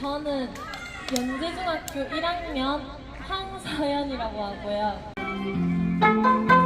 저는 연제중학교 1학년 황서연이라고 하고요.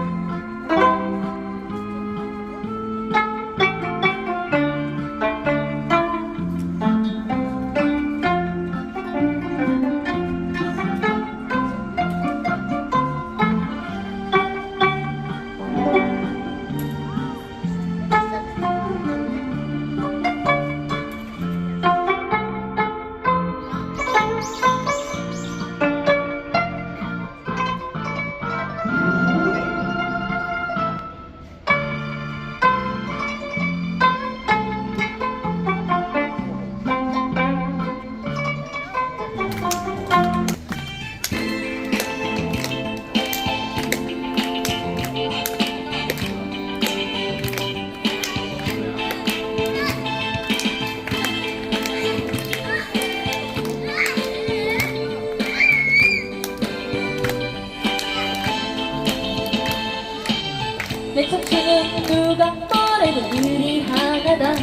내 척추는 누가 뭐래도 늘이 하나다.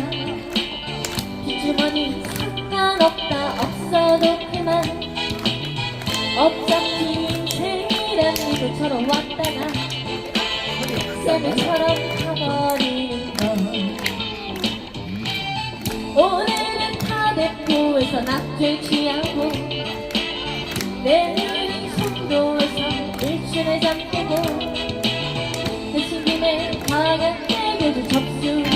뒷주머니 상관없다 없어도 그만. 어차피 인생이란 미소처럼 왔다가 쌤처럼 가버리는 거 오늘은 다 됐고에서 낙제 취하고 내일은 송도에서 일준에 잠들고 대신 김에 방학에게도 접수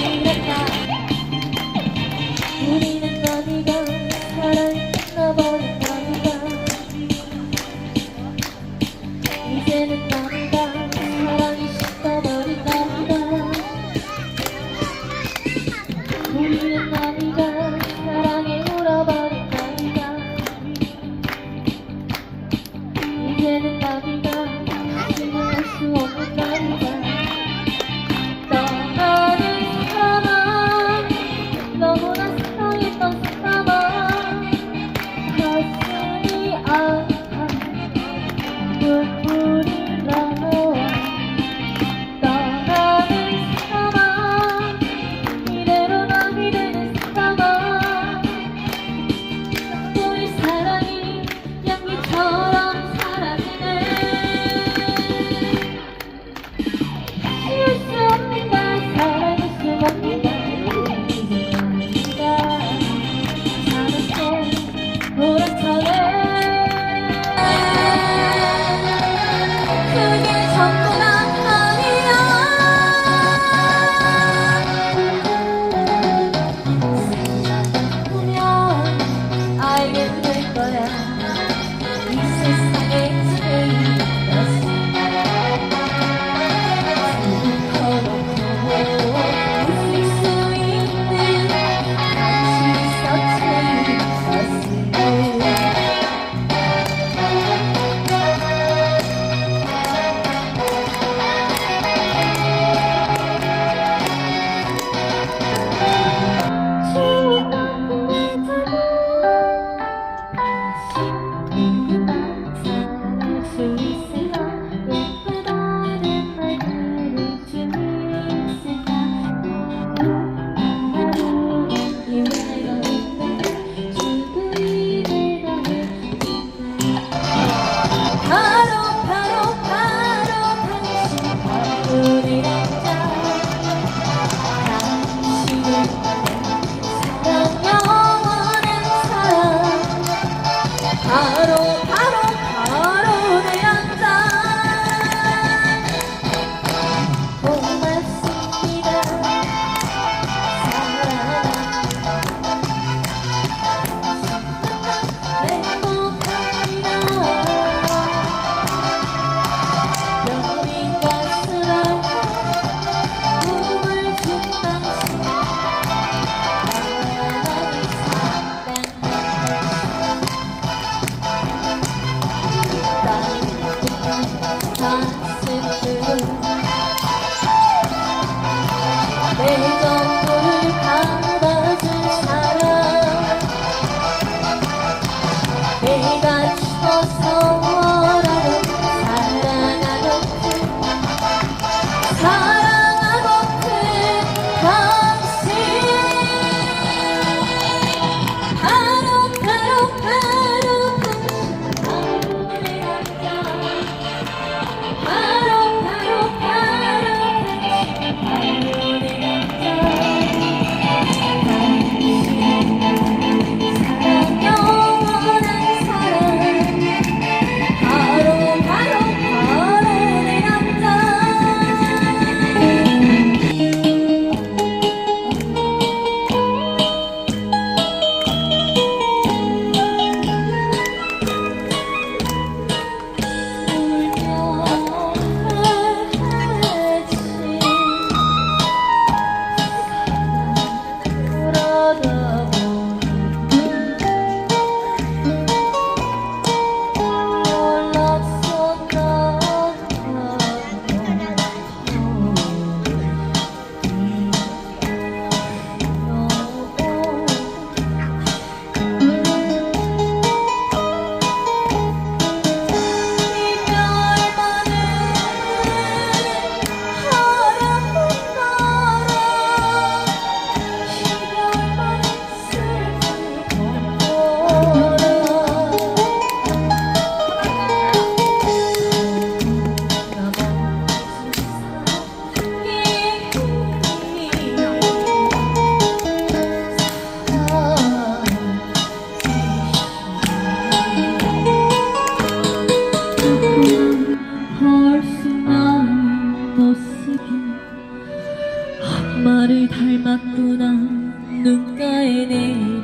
내린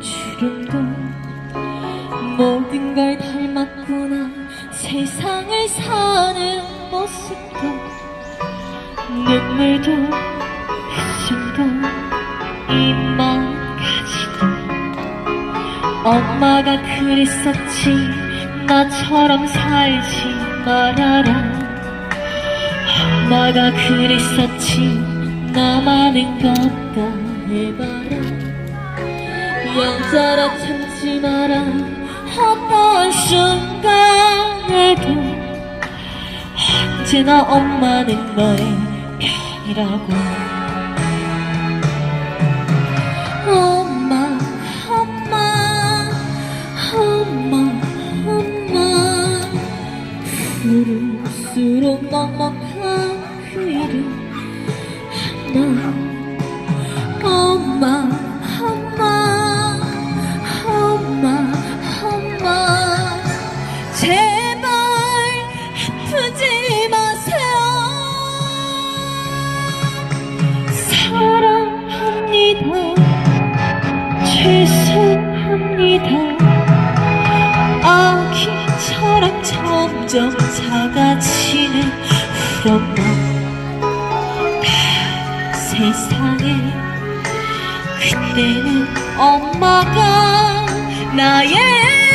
주름도 모든 걸 닮았구나. 세상을 사는 모습도 눈물도 웃음도 입맛까지도 엄마가 그랬었지. 나처럼 살지 말아라. 엄마가 그랬었지. 나만은 걷다 해봐라 여자라 참지 마라. 어떤 순간에도 언제나 엄마는 너의 편이라고. 엄마 엄마 엄마 엄마. 부를수록 먹먹 우리 엄마 세상에 그때는 엄마가 나의